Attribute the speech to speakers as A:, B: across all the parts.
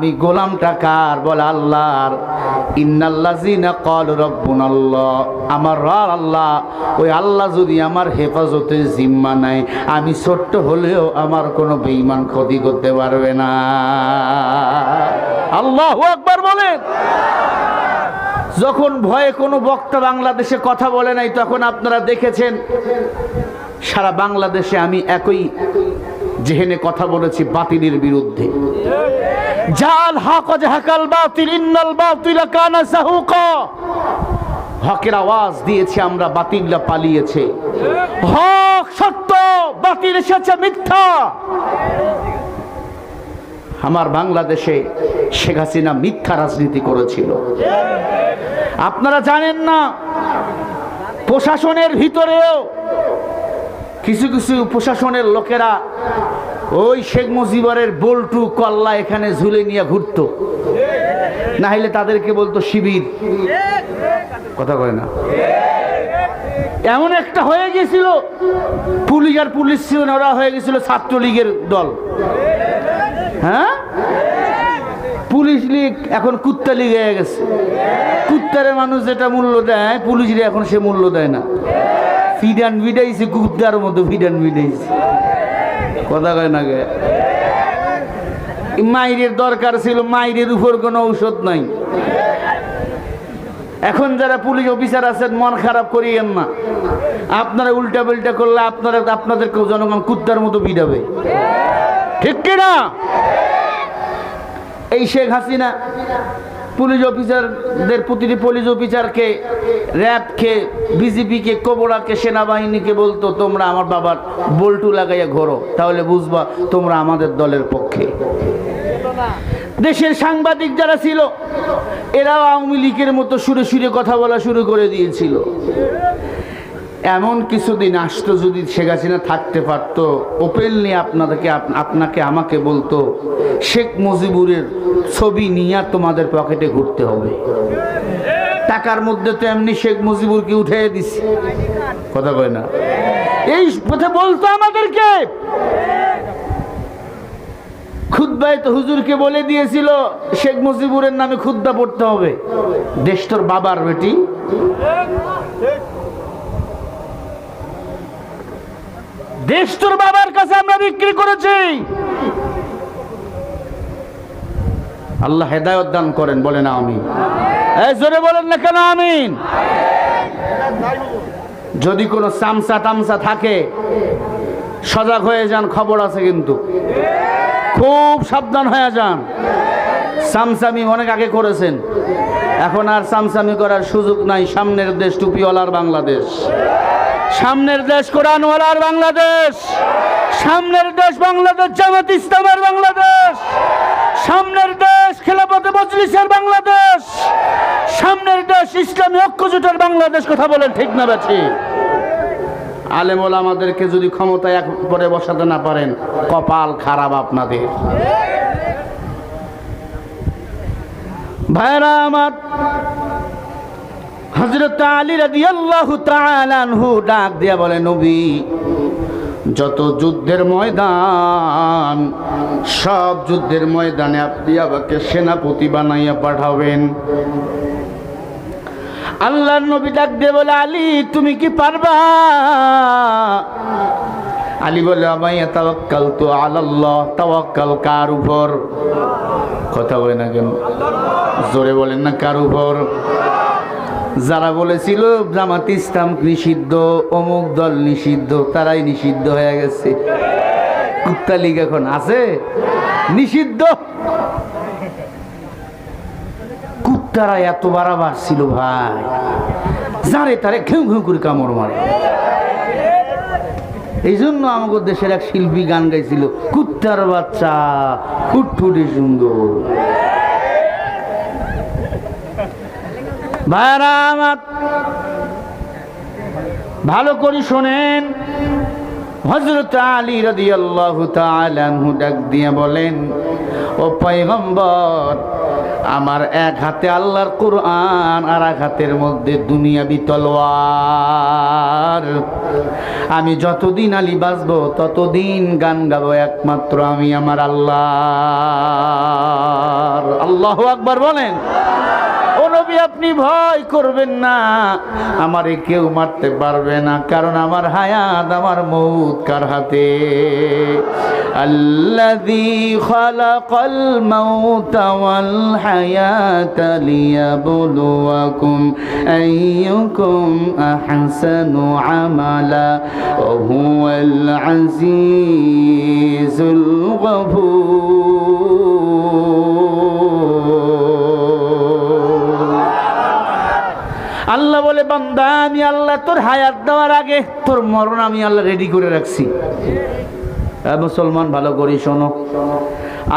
A: আমি গোলাম টাকার বলে আল্লাহর। ইন্নাল্লাযিনা ক্বালু রাব্বুনাল্লাহ। আমার রব আল্লাহ, ওই আল্লাহ যদি আমার হেফাজতে জিম্মা নাই আমি ছোট্ট হলেও আমার কোনো বেঈমান ক্ষতি করতে পারবে না। আল্লাহ আকবার বলেন। যখন ভয়ে কোনো বক্তা বাংলাদেশে কথা বলে নাই, তখন আপনারা দেখেছেন, সারা বাংলাদেশে আমি একই জেহেনে কথা বলেছি বাতিলের বিরুদ্ধে। জাল হক জাহাকাল বাতিল, ইন্নাল বাতিল কানা সাহুকা। হকের আওয়াজ দিয়েছি আমরা, বাতিলরা পালিয়েছে। হক, সত্য, বাতিল এসেছে, মিথ্যা। আমার বাংলাদেশে শেখ হাসিনা মিথ্যা রাজনীতি করেছিল। আপনারা জানেন না, প্রশাসনের ভিতরেও কিছু কিছু প্রশাসনের লোকেরা ওই শেখ মুজিবরের বল্টু কল্লা এখানে ঝুলে নিয়ে ঘুরতো। না হলে তাদেরকে বলতো শিবির। কথা কয় না। এমন একটা হয়ে গেছিল পুলিশ আর পুলিশ ছিল না, ওরা হয়ে গেছিল ছাত্রলীগের দল। হ্যাঁ? পুলিশ লীগ এখন কুত্তা লীগ হয়ে গেছে। কুত্তারে মানুষ যেটা মূল্য দেয় পুলিশরে এখন সে মূল্য দেয় না। ফিডান ভিডাইছে কুত্তার মতো ফিডান ভিডাইছে। কথা কয় না গে? মাইরের দরকার ছিল, মাইরের উপর কোনো ঔষধ নাই। এখন যারা পুলিশ অফিসার আছেন, মন খারাপ করিয়েন না। আপনারা উল্টা পাল্টা করলে আপনারা, আপনাদেরকেও জনগণ কুত্তার মতো ভিড়াবে ঠিক কিনা? এই শেখ হাসিনা পুলিশ অফিসারদের প্রতিটি পুলিশ অফিসারকে র্যাবকে বিজেপিকে কবরাকে সেনাবাহিনীকে বলতো, তোমরা আমার বাবার বল্টু লাগাইয়া ঘোরো, তাহলে বুঝবা তোমরা আমাদের দলের পক্ষে। দেশের সাংবাদিক যারা ছিল, এরাও আওয়ামী লীগের মতো সুরে সুরে কথা বলা শুরু করে দিয়েছিল। এমন কিছুদিন আসতো যদি শেখ হাসিনা থাকতে পারতো। ওপেনলি আপনাদেরকে আপ- আপনাকে, আমাকে বলতো, শেখ মুজিবুরের ছবি নিয়ে তোমাদের পকেটে ঘুরতে হবে। টাকার মধ্যে তো এমনি শেখ মুজিবুরকে উঠে দিছি। কথা কয় না। এই কথা বলতো আমাদেরকে। খুদ্ায় তো হুজুরকে বলে দিয়েছিল, শেখ মুজিবুরের নামে খুদ্া পড়তে হবে। দেশ তোর বাবার বেটি। দেশ তোর বাবার কাছে আমরা বিক্রি করেছি। আল্লাহ হেদায়ত দান করেন বলেন আমিন। এই জোরে বলেন না কেন আমিন? যদি কোনো চামচা টামচা থাকে, সজাগ হয়ে যান, খবর আছে কিন্তু। খুব সাবধান হয়ে যান। সামসামি অনেক আগে করেছেন। এখন আর সামসামি করার সুযোগ নাই, সামনের দেশ টুপিওয়ালার বাংলাদেশ। সামনের দেশ কোরআনওয়ালার বাংলাদেশ। সামনের দেশ বাংলাদেশ, জামাত ইসলামের বাংলাদেশ। সামনের দেশ খেলাপথে মজলিসের বাংলাদেশ। সামনের দেশ ইসলামী ঐক্যজোটের বাংলাদেশ, কথা বলেন ঠিক না বেছি আলেমল আমাদেরকে যদি ক্ষমতায় এক বসাতে না পারেন, কপাল খারাপ আপনাদের। ভাইরা আমার হজরত আলী রাদিয়াল্লাহু তাআলা আনহু ডাক দিয়া বলে, নবী, যত যুদ্ধের ময়দান, সব যুদ্ধের ময়দানে আপনি আমাকে সেনাপতি বানাইয়া পাঠাবেন। আল্লাহ নবী ডাক দিয়ে বলে, আলী, তুমি কি পারবা? আলী বলে, আমায় তাওয়াক্কাল তো আলাল্লাহ, তাওয়াক্কাল কার উপর? কথা বলে না কেন? জোরে বলেন না কার উপর? যারা বলেছিল, জামাত ইসলাম নিষিদ্ধ, অমুক দল নিষিদ্ধ, তারাই নিষিদ্ধ হয়ে গেছে। কুত্তা এখন আছে? নিষিদ্ধ! কুত্তারা এত বাড়াবার ছিল ভাই। যারে তারে ঘেউ ঘেউ করে কামড় মারে। এই জন্য আমাদের দেশের এক শিল্পী গান গাইছিল, কুত্তার বাচ্চা ফুটফুটে সুন্দর। ভাইরা আমার ভালো করে শোনেন। হজরত আলী রদি আল্লাহ ডাক দিয়ে বলেন, ও পয়গম্বর, আমার এক হাতে আল্লাহর কোরআন আর এক হাতের মধ্যে দুনিয়াবি তলোয়ার। আমি যতদিন আলী বাঁচবো, ততদিন গান গাবো, একমাত্র আমি আমার আল্লাহ আল্লাহ আকবার বলেন। নবী, আপনি ভয় করবেন না। আমারে কেউ মারতে পারবে না, কারণ আমার হায়াত, আমার মৌত কার হাতে? আল্লাদি খলাকল মৌতাল হায়াত লিয়াবলুয়াকুম আইয়ুকুম আহসানু আমালা, ওহুয়াল আজিজুল গফুর। বলে, বান্দা, আমি আল্লাহ তোর হায়াত দেওয়ার আগে তোর মরণ আমি আল্লাহ রেডি করে রাখছি। মুসলমান, ভালো করি শোনো।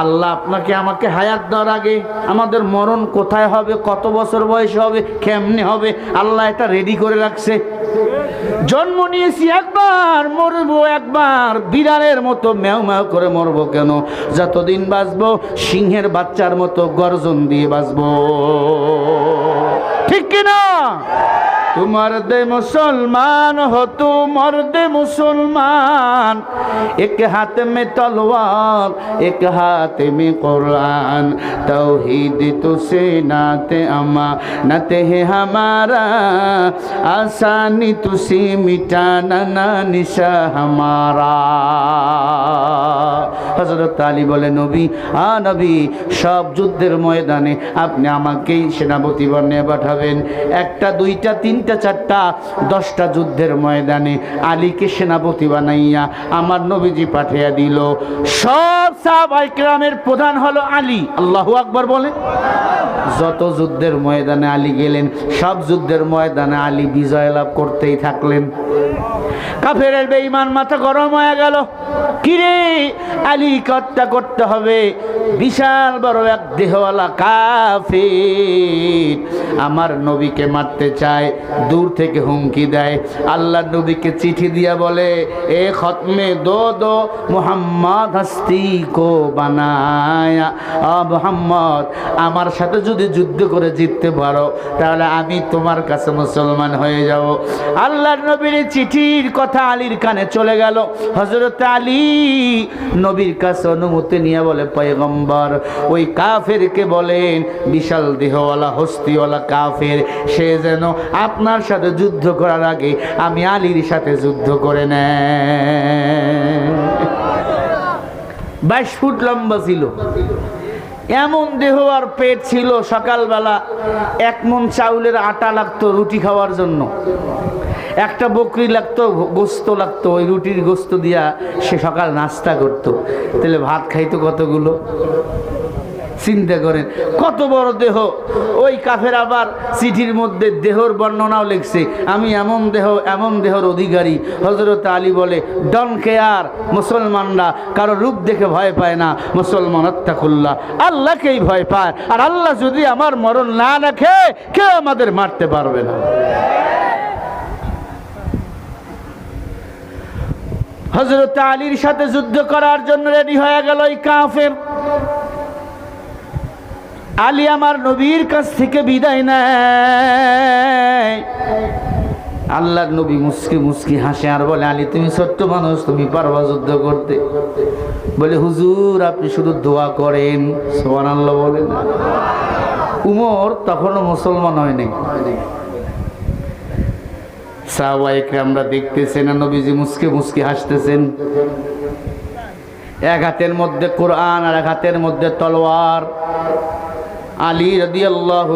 A: আল্লাহ আপনাকে আমাকে হায়াত দেওয়ার আগে আমাদের মরণ কোথায় হবে, কত বছর বয়স হবে, কেমনে হবে, আল্লাহ এটা রেডি করে রাখছে। জন্ম নিয়েছি একবার, মরবো একবার, বিড়ালের মতো ম্যাও ম্যাও করে মরবো কেন? যতদিন বাঁচবো, সিংহের বাচ্চার মতো গর্জন দিয়ে বাঁচবো। ঠিক কিনা তোমার দে মুসলমান হো, তোমার দে মুসলমান। এক হাতে মে তলোয়ার, এক হাতে মে কোরআন। তাওহীদ তো সে নাতে আমা, নাতে হে হামারা। আসানি তুসি মিটানা না নিশা হামারা। হজরত আলী বলে নবী, আ নবী, সব যুদ্ধের ময়দানে আপনি আমাকেই সেনাপতি বর্ণে পাঠাবেন। একটা, দুইটা, তিনটা চারটা, দশটা যুদ্ধের ময়দানে আলীকে সেনাপতি বানাইয়া আমার নবীজি পাঠিয়ে দিল। সব সাহাবাইকরামের প্রধান হলো আলী। আল্লাহু আকবর বলে। যত যুদ্ধের ময়দানে আলী গেলেন, সব যুদ্ধের ময়দানে আলী বিজয় লাভ করতেই থাকলেন। কাফের বেঈমান মাথা গরম হয়ে গেল। কিরে আলী কর্তা করতে হবে? বিশাল বড় এক দেহওয়ালা কাফির। আমার নবীকে মারতে চায়। দূর থেকে হুমকি দেয়। আল্লাহ নবীকে চিঠি দিয়া বলে, এ খতমে দো দো মোহাম্মদ হস্তি কো বানায়া। মোহাম্মদ, আমার সাথে যদি যুদ্ধ করে জিততে পারো, তাহলে আমি তোমার কাছে মুসলমান হয়ে যাব। আল্লাহর নবীর চিঠির কথা আলীর কানে চলে গেল। হজরত আলী নবীর কাছে অনুমতি নিয়ে বলে, পয়গম্বর, ওই কাফেরকে বলেন, বিশাল দেহওয়ালা, হস্তিওয়ালা কাফের, সে যেন আপনার সাথে যুদ্ধ করার আগে আমি আলীর সাথে যুদ্ধ করে নেয় বাইশ ফুট লম্বা ছিল। এমন দেহ আর পেট ছিল সকালবেলা এক মন চাউলের আটা লাগতো রুটি খাওয়ার জন্য। একটা বকরি লাগতো, গোস্ত লাগতো, ওই রুটির গোস্ত দিয়া সে সকাল নাস্তা করতো। তাহলে ভাত খাইতো কতগুলো? চিন্তা করেন। কত বড় দেহ। ওই কাফের আবার চিঠির মধ্যে দেহর বর্ণনাও লিখছে। আমি এমন দেহ, এমন দেহর অধিকারী। হজরত আলী বলে, ডন কেয়ার মুসলমানরা কারও রূপ দেখে ভয় পায় না। মুসলমান অত্যাকুল্লাহ আল্লাহকেই ভয় পায়। আর আল্লাহ যদি আমার মরণ না রাখে কেউ আমাদের মারতে পারবে না। হজরত আলীর সাথে যুদ্ধ করার জন্য রেডি হয়ে গেল ওই কাফের। আলী আমার নবীর কাছ থেকে বিদায় নেয়। আল্লাহর নবী মুসকি মুসকি হাসে আর বলে, আলী, তুমি ছোট্ট মানুষ, তুমি পারবা যুদ্ধ করতে। বলে, হুজুর, আপনি শুধু দোয়া করেন। সোহান আল্লাহ বলেন উমর তখনও মুসলমান হয়নি। সাহবাইকে আমরা দেখতেছেন নবীজি মুসকে মুসকে হাসতেছেন। এক হাতের মধ্যে কোরআন আর এক হাতের মধ্যে তলোয়ার। আলী রদি আল্লাহ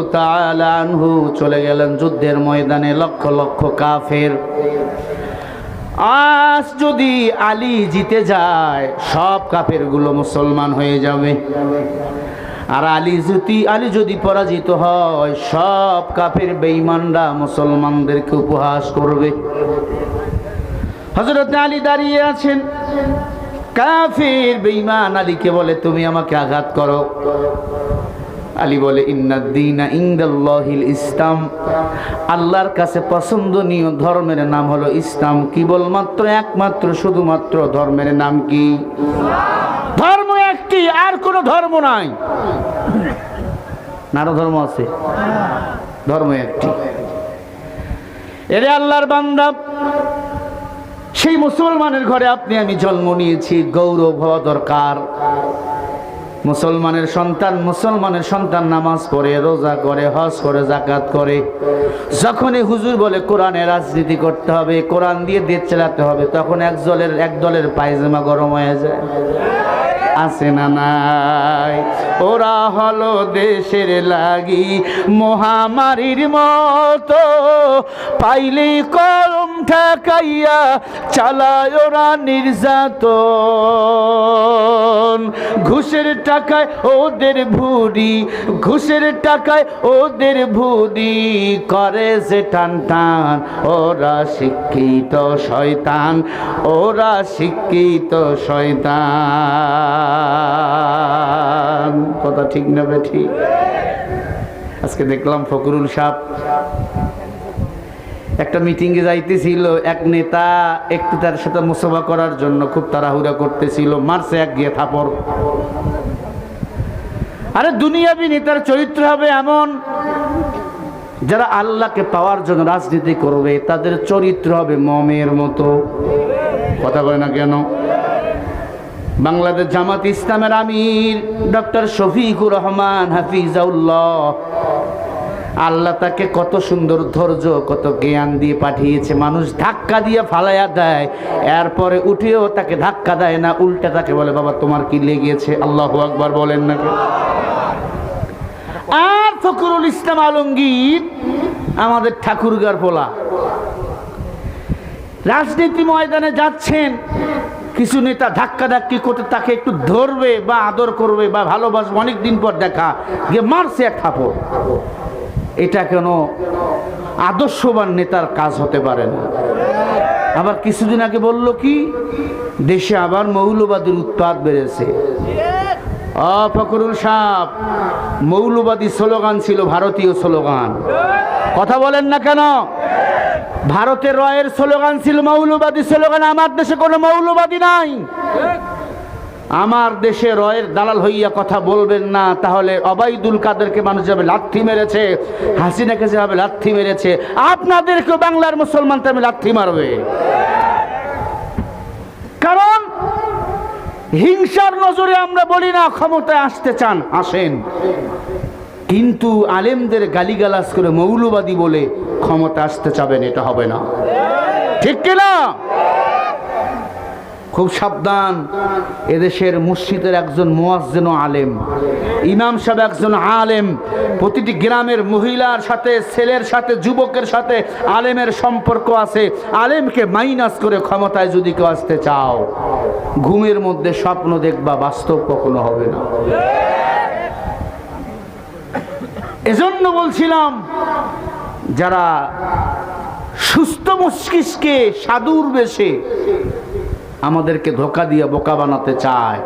A: আনহু চলে গেলেন যুদ্ধের ময়দানে লক্ষ লক্ষ কাফের। আজ যদি আলী জিতে যায়, সব কাফেরগুলো মুসলমান হয়ে যাবে। আর আলী যদি আলী যদি পরাজিত হয়, সব কাফের বেঈমানরা মুসলমানদেরকে উপহাস করবে। হজরত আলী দাঁড়িয়ে আছেন। কাফের বেঈমান আলীকে বলে, তুমি আমাকে আঘাত করো। আলী বলে ইন্নাদ্দিনা ইন্দাল্লাহিল ইসলাম। আল্লাহর কাছে পছন্দনীয় ধর্মের নাম হলো ইসলাম। কেবলমাত্র একমাত্র, শুধুমাত্র ধর্মের নাম কি? ধর্ম একটি, আর কোনো ধর্ম নাই। নারো ধর্ম আছে। ধর্ম একটি। এরে আল্লাহর বান্দা, সেই মুসলমানের ঘরে আপনি, আমি জন্ম নিয়েছি, গৌরব হওয়া দরকার। মুসলমানের সন্তান মুসলমানের সন্তান নামাজ পড়ে, রোজা করে, হজ করে জাকাত করে। যখনই হুজুর বলে, কোরআনে রাজনীতি করতে হবে, কোরআন দিয়ে দেশ চালাতে হবে তখন এক দলের এক দলের পায়জামা গরম হয়ে যায়। আছে না নাই? ওরা হলো দেশের লাগি মহামারীর মতো। পাইলেই কলম ঠেকাইয়া চালায় ওরা নির্যাতন। ঘুষের টাকায় ওদের ভুড়ি, ঘুষের টাকায় ওদের ভুড়ি করে যে টান টান, ওরা শিক্ষিত শয়তান, ওরা শিক্ষিত শয়তান। কথা ঠিক না বে ঠিক? আজকে দেখলাম ফকরুল সাহ একটা মিটিংয়ে যাইতেছিল, এক নেতা একটু তার সাথে মুসভা করার জন্য খুব তাড়াহুড়া করতেছিল, মারছে এক গিয়ে থাপড়। আরে দুনিয়াবি নেতার চরিত্র হবে এমন, যারা আল্লাহকে পাওয়ার জন্য রাজনীতি করবে, তাদের চরিত্র হবে মমের মতো। কথা বলে না কেন? বাংলাদেশ জামাত ইসলামের আমির ডক্টর শফিকুর রহমান হাফিজাউল্লাহ আল্লাহ তাকে কত সুন্দর ধৈর্য, কত জ্ঞান দিয়ে পাঠিয়েছে। মানুষ ধাক্কা দিয়ে ফালাইয়া দেয়, এরপরে উঠেও তাকে ধাক্কা দেয় না, উল্টা তাকে বলে, বাবা, তোমার কি লেগেছে? আল্লাহ আকবার বলেন না? আর ফকরুল ইসলাম আলমগীর, আমাদের ঠাকুরগার পোলা। রাজনীতি ময়দানে যাচ্ছেন, কিছু নেতা ধাক্কা ধাক্কি করতে তাকে একটু ধরবে বা আদর করবে বা ভালোবাসবে অনেক দিন পর দেখা, গিয়ে মারছে এক থাপড়। এটা কেন আদর্শবান নেতার কাজ হতে পারে না? আবার কিছুদিন আগে বলল কি, দেশে আবার মৌলবাদীর উৎপাদ বেড়েছে। ফকরুল সাহ মৌলবাদী স্লোগান ছিল ভারতীয় স্লোগান। কথা বলেন না কেন? ভারতের রয়ের স্লোগান ছিল মৌলবাদী স্লোগান, আমার দেশে কোনো মৌলবাদী নাই। আমার দেশে রয়ের দালাল হইয়া কথা বলবেন না, তাহলে অবাইদুল কাদেরকে মানুষ যাবে লাথি মেরেছে, হাসিনাকে যেভাবে লাথি মেরেছে, আপনাদেরকেও বাংলার মুসলমান তেমনি লাথি মারবে। কারণ হিংসার নজরে আমরা বলি না, ক্ষমতায় আসতে চান, আসেন। কিন্তু আলেমদের গালিগালাজ করে মৌলবাদী বলে ক্ষমতা আসতে চাবেন, এটা হবে না। ঠিক কিনা? খুব সাবধান। এদেশের মসজিদের একজন মোয়াজ্জেন আলেম, ইমাম সাহেব একজন আলেম, প্রতিটি গ্রামের মহিলার সাথে, ছেলের সাথে, যুবকের সাথে আলেমের সম্পর্ক আছে। আলেমকে মাইনাস করে ক্ষমতায় যদি কেউ আসতে চাও, ঘুমের মধ্যে স্বপ্ন দেখবা বাস্তব কখনো হবে না। এজন্য বলছিলাম, যারা সুস্থ মস্তিষ্কে সাধুর বেশে আমাদেরকে ধোকা দিয়ে বোকা বানাতে চায়।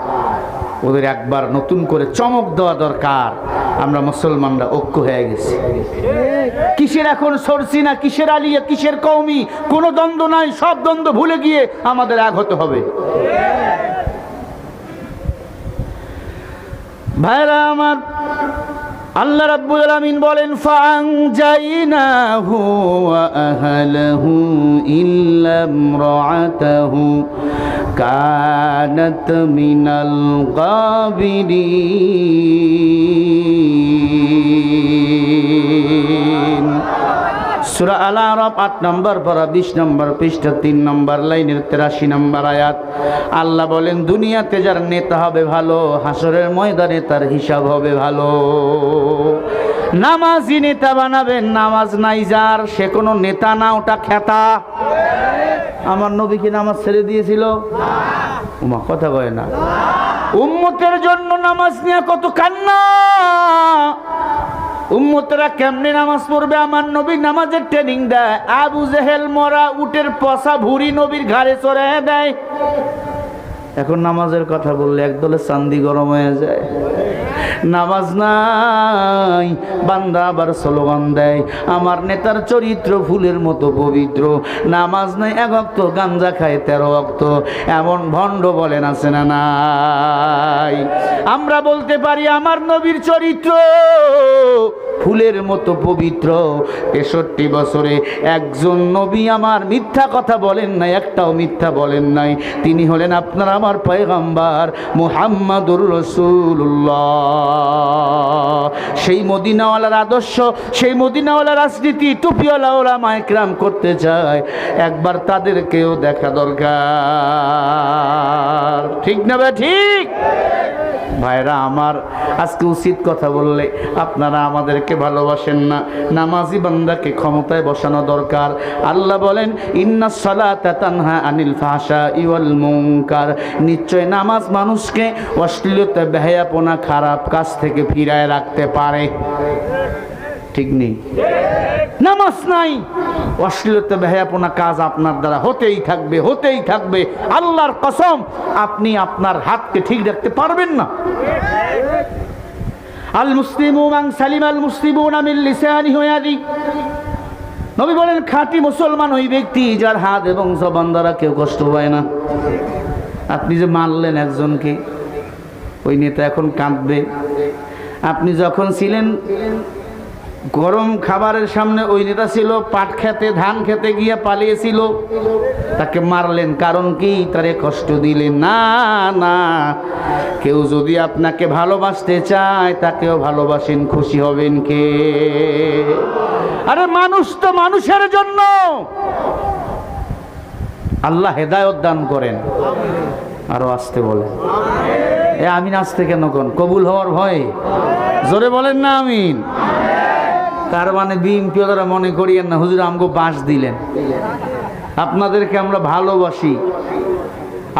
A: ওদের একবার নতুন করে চমক দেওয়া দরকার। আমরা মুসলমানরা ঐক্য হয়ে গেছি। কিসের এখন সরছি না কিসের আলিয়া কিসের কৌমি কোনো দ্বন্দ্ব নাই, সব দ্বন্দ্ব ভুলে গিয়ে আমাদের এক হতে হবে। ভাইরা, আমার আল্লাহ রাব্বুল আলামিন বলেন ফাআনজাইনাহু ওয়া আহলাহু ইল্লা ইমরাআতাহু কানাত মিনাল গাবিরিন। সুরা আল আরব আট নম্বর পরা বিশ নম্বর পৃষ্ঠা, তিন নম্বর লাইনের তেরাশি নম্বর আয়াত। আল্লাহ বলেন, দুনিয়াতে যার নেতা হবে ভালো হাসরের ময়দানে তার হিসাব হবে ভালো। নামাজি নেতা বানাবেন, নামাজ নাই যার, সে কোনো নেতা না, ওটা খেতা। আমার নবী কি নামাজ ছেড়ে দিয়েছিল? উমা, কথা কয় না। উম্মতের জন্য নামাজ নিয়ে কত কান্না। উম্মতরা কেমনে নামাজ পড়বে? আমার নবী নামাজের ট্রেনিং দেয়। আবু জেহেল মরা উটের পশা ভুরি নবীর ঘাড়ে চড়ে দেয়। এখন নামাজের কথা বললে একদলে চান্দি গরম হয়ে যায়। নামাজ নাই, বান্দা আবার স্লোগান দেয়, আমার নেতার চরিত্র ফুলের মতো পবিত্র। নামাজ নাই, এক অক্ত গাঞ্জা খায় তেরো অক্ত। এমন ভণ্ড বলেন, আছে না নাই? আমরা বলতে পারি, আমার নবীর চরিত্র ফুলের মতো পবিত্র। তেষট্টি বছরে একজন নবী আমার মিথ্যা কথা বলেন নাই, একটাও মিথ্যা বলেন নাই। তিনি হলেন আপনার আমার আমার পয়গম্বর মুহাম্মাদুর রসুল্লাহ সেই মদিনাওয়ালার আদর্শ, সেই মদিনাওয়ালা রাজনীতি টুপিওয়ালা ওরা মাইক্রাম করতে চায়, একবার তাদেরকেও দেখা দরকার। ঠিক না ঠিক? ভাইরা, আমার আজকে উচিত কথা বললে আপনারা আমাদেরকে ভালোবাসেন না। নামাজি বান্দাকে ক্ষমতায় বসানো দরকার। আল্লাহ বলেন, ইন্না সালাতা আনিল ফাহশা ইউল মুনকার। নিশ্চয় নামাজ মানুষকে অশ্লীলতা বেহায়াপনা খারাপ কাজ থেকে ফিরায় রাখতে পারে। ঠিক নেই। নামাজ নাই। অশ্লীলতা, বেহায়াপনা কাজ আপনার দ্বারা হতেই থাকবে হতেই থাকবে। আল্লাহর কসম, আপনি আপনার হাতকে ঠিক রাখতে পারবেন না। আল মুসলিমু সালিম আল মুসলিমুনা মিন লিসানিহি ওয়া ইয়াদি। নবী বলেন, খাঁটি মুসলমান ওই ব্যক্তি যার হাত এবং জবান দ্বারা কেউ কষ্ট পায় না। আপনি যে মানলেন একজনকে, ওই নেতা এখন কাঁদবে। আপনি যখন ছিলেন গরম খাবারের সামনে ওই নেতা ছিল, পাট খেতে, ধান খেতে গিয়ে পালিয়েছিল। তাকে মারলেন, কারণ কি? তারে কষ্ট দিলেন। না না, কেউ যদি আপনাকে ভালোবাসতে চায়, তাকেও ভালোবাসেন, খুশি হবেন কে? আরে মানুষ তো মানুষের জন্য। আল্লাহ হেদায়ত দান করেন। আরও আসতে বলেন। এ আমিন আসতে কেন কোন? কবুল হওয়ার ভয়? জোরে বলেন না আমিন। তার মানে বিএনপি তারা মনে করিয়েন না, হুজুর আমগো বাস দিলেন। আপনাদেরকে আমরা ভালোবাসি।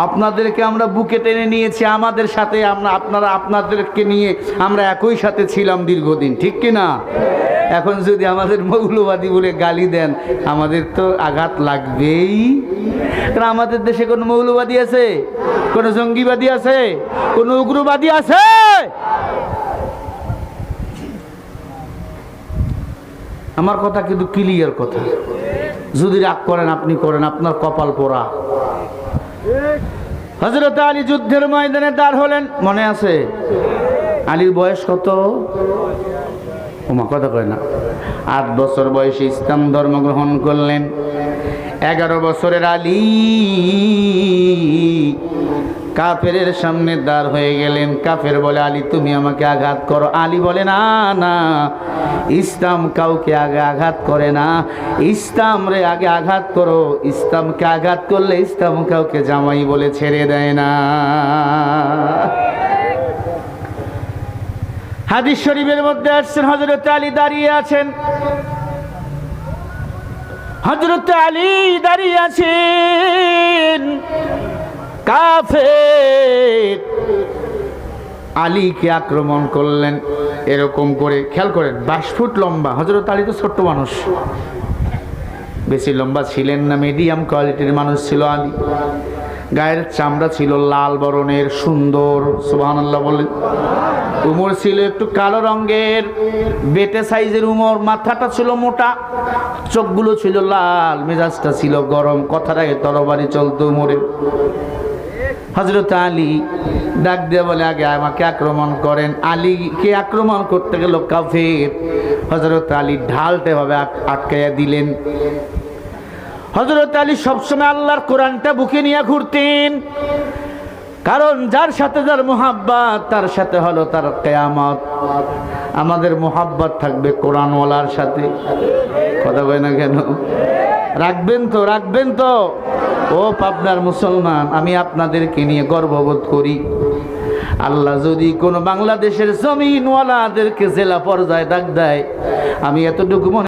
A: আপনাদেরকে আমরা বুকে টেনে নিয়েছি, আমাদের সাথে আমরা, আপনারা আপনাদেরকে নিয়ে আমরা একই সাথে ছিলাম দীর্ঘদিন, ঠিক কি না? এখন যদি আমাদের মৌলবাদী বলে গালি দেন, আমাদের তো আঘাত লাগবেই। কারণ আমাদের দেশে কোনো মৌলবাদী আছে, কোনো জঙ্গিবাদী আছে, কোনো উগ্রবাদী আছে। আমার কথা কিন্তু ক্লিয়ার কথা। যদি রাগ করেন, আপনি করেন, আপনার কপাল পোড়া। হজরত আলী যুদ্ধের ময়দানে দাঁড় হলেন, মনে আছে? আলীর বয়স কত? ওমা, কথা কয় না। আট বছর বয়সে ইসলাম ধর্ম গ্রহণ করলেন। এগারো বছরের আলী কাফেরের সামনে দাঁড় হয়ে গেলেন। কাফের বলে, আলী, তুমি আমাকে আঘাত করো। আলী বলে, না না, ইসলাম কাউকে আগে আঘাত করে না। ইসলাম রে, আগে আঘাত করো। ইসলামকে আঘাত করলে ইসলাম কাউকে জামাই বলে ছেড়ে দেয় না। হাদিস শরীফের মধ্যে আসছেন হজরত আলী দাঁড়িয়ে আছেন। হজরত আলী দাঁড়িয়ে আছেন। কাফের। আলীকে আক্রমণ করলেন, এরকম করে, খেয়াল করেন, বাইশ ফুট লম্বা হজরত আলী তো ছোট্ট মানুষ। বেশি লম্বা ছিলেন না মিডিয়াম কোয়ালিটির মানুষ ছিল আলী। গায়ের চামড়া ছিল লাল বরণের, সুন্দর সুবাহান আল্লাহ বলেন। উমর ছিল একটু কালো রঙের, বেটে সাইজের উমর, মাথাটা ছিল মোটা, চোখগুলো ছিল লাল, মেজাজটা ছিল গরম আগে তরবারি চলতো উমরের। হজরত আলী ডাক দিয়ে বলে, আগে আমাকে আক্রমণ করেন। আলীকে আক্রমণ করতে গেল? কাফের। হজরত আলী ঢালতে ভাবে আটকাইয়া দিলেন। হজরত আলী সবসময় আল্লাহর কোরআনটা বুকে নিয়ে ঘুরতেন। কারণ যার সাথে যার মোহাব্বত, তার সাথে হলো তার কেয়ামত। আমাদের মোহাব্বত থাকবে কোরআনওয়ালার সাথে। কথা বলে না কেন? রাখবেন তো রাখবেন তো। ও পাবনার মুসলমান, আমি আপনাদেরকে নিয়ে গর্ববোধ করি। আল্লাহ যদি কোনো বাংলাদেশের জমিনওয়ালাদেরকে জেলা পর্যায়ে ডাক দেয়, আমি এতটুকু মনে